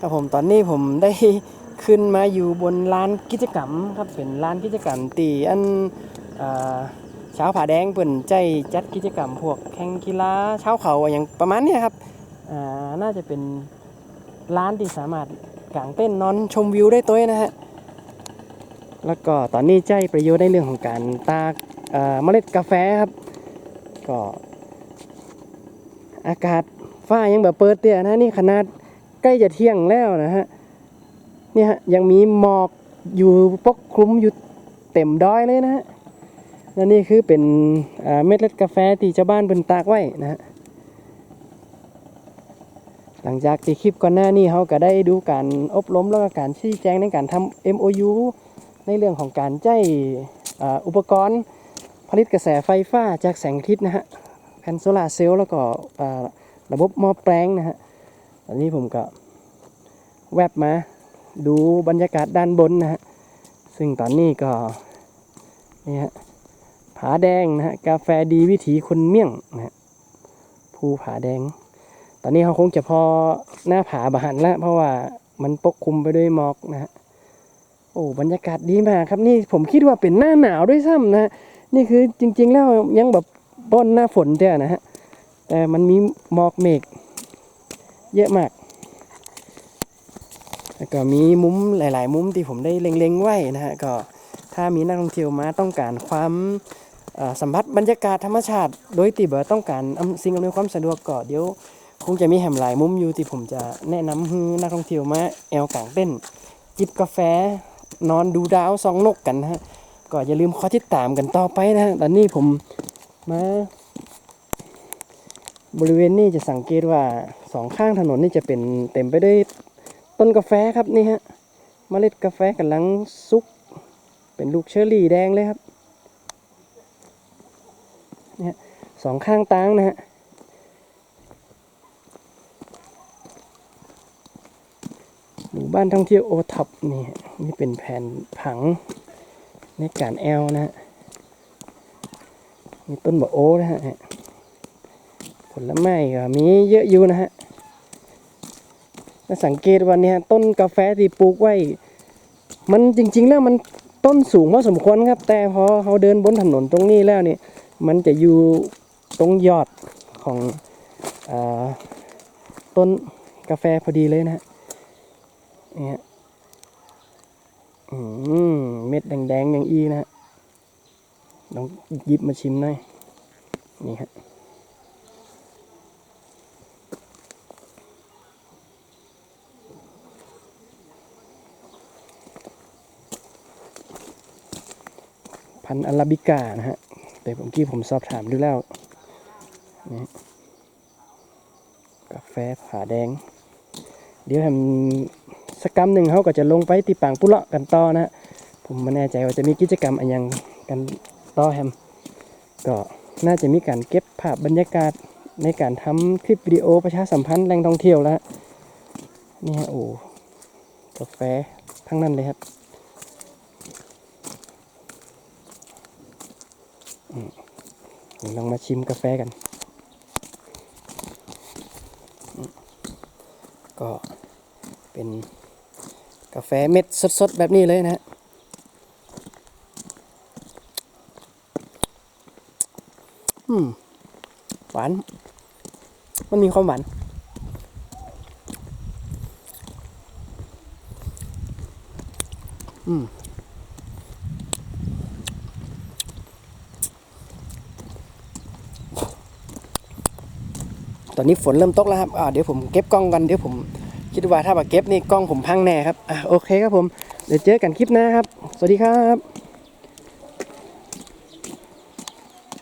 ครับผมตอนนี้ผมได้ขึ้นมาอยู่บนลานกิจกรรมครับเป็นลานกิจกรรมตีอันอ่าเช้าวผาแดงเปิ่นใจจัดกิจกรรมพวกแข่งกีฬาเช้าเขาอย่างประมาณนี้ครับน่าจะเป็นร้านที่สามารถกางเต้นนอนชมวิวได้ตัวนะฮะแล้วก็ตอนนี้ใจประโยชน์ในเรื่องของการตากเอ่อเมล็ดกาแฟครับก็อากาศฟ้ายังแบบเปิดเตี้ยนะนี่ขนาด ใกล้จะเที่ยงแล้วนะฮะเนี่ยฮะยังมีหมอกอยู่ปกคลุมอยู่เต็มดอยเลยนะฮะและนี่คือเป็นเม็ดเล็ดกาแฟที่ชาวบ้านเป็นตากไว้นะฮะหลังจากที่คลิปก่อนหน้านี้เขาก็ได้ดูการอบรมแล้วก็การชี้แจงในการทำ MOU ในเรื่องของการใช้อ่าอุปกรณ์ผลิตกระแสไฟฟ้าจากแสงอาทิตย์นะฮะแผ่นโซลาร์เซลล์แล้วก็ระบบหม้อแปลงนะฮะ อนนี้ผมก็แวบมาดูบรรยากาศด้านบนนะฮะ ซึ่งตอนนี้ก็นี่ฮะผาแดงนะฮะกาแฟดีวิถีคนเมี่ยงนะฮะภูผาแดง ตอนนี้เขาคงจะพอหน้าผาบหันแล้ว เพราะว่ามันปกคลุมไปด้วยหมอกนะฮะโอ้บรรยากาศดีมากครับนี่ผมคิดว่าเป็นหน้าหนาวด้วยซ้ำนะฮะนี่คือจริง ๆ แล้วยังแบบต้นหน้าฝนเจ้านะฮะแต่มันมีหมอกเมฆ เยอะมาก แล้วก็มีมุมหลาย ๆ มุมที่ผมได้เล็งๆไว้นะฮะก็ถ้ามีนักท่องเที่ยวมาต้องการความสัมผัสบรรยากาศธรรมชาติ โดยที่แบบต้องการสิ่งอำนวยความสะดวกก็เดี๋ยวคงจะมีแหมหลายมุมอยู่ที่ผมจะแนะนำให้นักท่องเที่ยวมาแอลกางเต้น จิบกาแฟนอนดูดาวสองนกกันนะฮะก็อย่าลืมคอยติดตามกันต่อไปนะฮะตอนนี้ผมมา บริเวณนี้จะสังเกตว่าสองข้างถนนนี่จะเป็นเต็มไปด้วยต้นกาแฟครับนี่ฮะเมล็ดกาแฟกำลังสุก เป็นลูกเชอร์รี่แดงเลยครับเนี่ยสองข้างตางนะฮะหมู่บ้านท่องเที่ยวโอท็อปนี่ฮะนี่เป็นแผนผังในการแอลนะฮะมีต้นบะโอ้นะฮะ ลไม้ก็มีเยอะอยู่นะฮะแล้วสังเกตว่าเนี่ยต้นกาแฟที่ปลูกไว้ มันจริง ๆ แล้วมันต้นสูงพอสมควรครับ แต่พอเขาเดินบนถนนตรงนี้แล้วนี่มันจะอยู่ตรงยอดของอต้นกาแฟพอดีเลยนะฮะเนี่ยเม็ดแดงๆอย่างอีนะฮะลองหยิบมาชิมหน่อยนี่ฮะ พันธุ์อาราบิก้านะฮะ แต่ผมกี้ผมสอบถามดูแล้วนี่กาแฟผาแดง เดี๋ยวทำสกรรมหนึ่งเขาก็จะลงไปตีปางปุเละกันต่อนะฮะผมไม่แน่ใจว่าจะมีกิจกรรมอะไรยังกันต่อแฮมก็น่าจะมีการเก็บภาพบรรยากาศในการทำคลิปวิดีโอประชาสัมพันธ์แหล่งท่องเที่ยวแล้วนี่ฮะโอ้กาแฟทั้งนั้นเลยครับอืมเดี๋ยว ลองมาชิมกาแฟกัน ก็เป็นกาแฟเม็ดสดๆ แบบนี้เลยนะฮะอืมหวาน มันมีความหวานอืม ตอนนี้ฝนเริ่มตกแล้วครับอ่าเดี๋ยวผมเก็บกล้องกันเดี๋ยวผมคิดว่าถ้าแบบเก็บนี่กล้องผมพังแน่ครับอ่าโอเคครับผม เดี๋ยวเจอกันคลิปหน้าครับ สวัสดีครับ